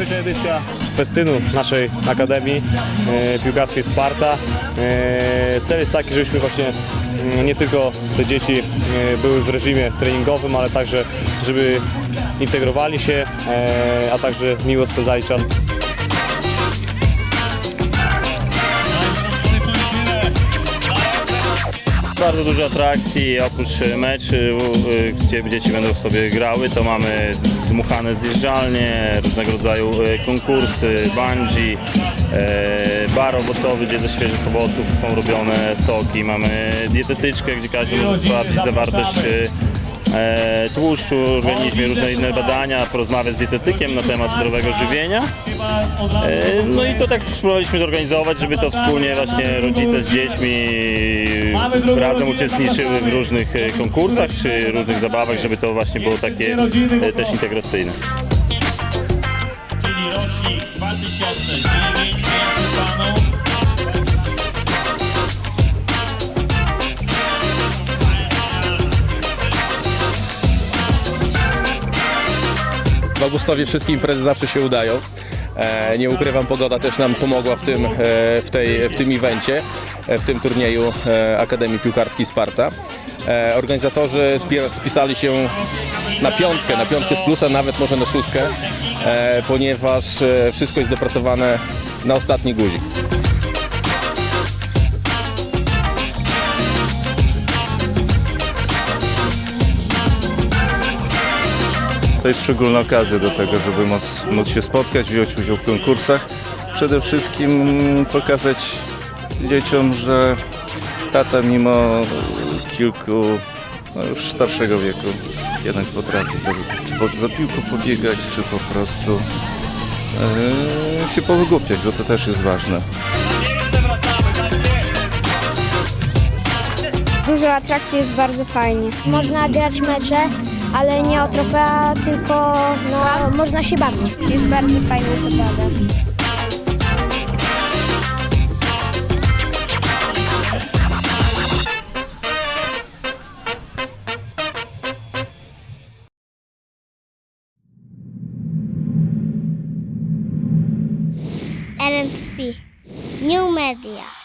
trzecia edycja festynu naszej Akademii e, Piłkarskiej Sparta. E, cel jest taki, żebyśmy właśnie mm, nie tylko te dzieci e, były w reżimie treningowym, ale także, żeby integrowali się, e, a także miło spędzali czas. Bardzo dużo atrakcji, oprócz e, meczy, gdzie dzieci będą sobie grały, to mamy dmuchane zjeżdżalnie, różnego rodzaju e, konkursy, bungee, e, bar owocowy, gdzie ze świeżych owoców są robione soki, mamy dietetyczkę, gdzie każdy może sprawdzić zawartość e, tłuszczu organizmie, różne inne badania, porozmawiać z dietetykiem na temat zdrowego żywienia. E, No i to tak spróbowaliśmy zorganizować, żeby to wspólnie właśnie rodzice z dziećmi razem uczestniczyły w różnych e, konkursach czy różnych zabawach, żeby to właśnie było takie też integracyjne. czyli rocznik 2009 panów. W Augustowie wszystkie imprezy zawsze się udają. E, nie ukrywam, pogoda też nam pomogła w tym, e, w tej, w tym evencie, e, w tym turnieju Akademii Piłkarskiej Sparta. Organizatorzy spisali się na piątkę, na piątkę z plusa, nawet może na szóstkę, ponieważ wszystko jest dopracowane na ostatni guzik. To jest szczególna okazja do tego, żeby móc, móc się spotkać, wziąć udział w konkursach. Przede wszystkim pokazać dzieciom, że tata mimo kilku no już starszego wieku jednak potrafi czy po, za piłką pobiegać, czy po prostu e, się powygłupiać, bo to też jest ważne. Dużo atrakcji jest bardzo fajnie. Można grać mecze, ale nie o trofea, tylko no, można się bawić. Jest bardzo fajna zabawa. RNTV New Media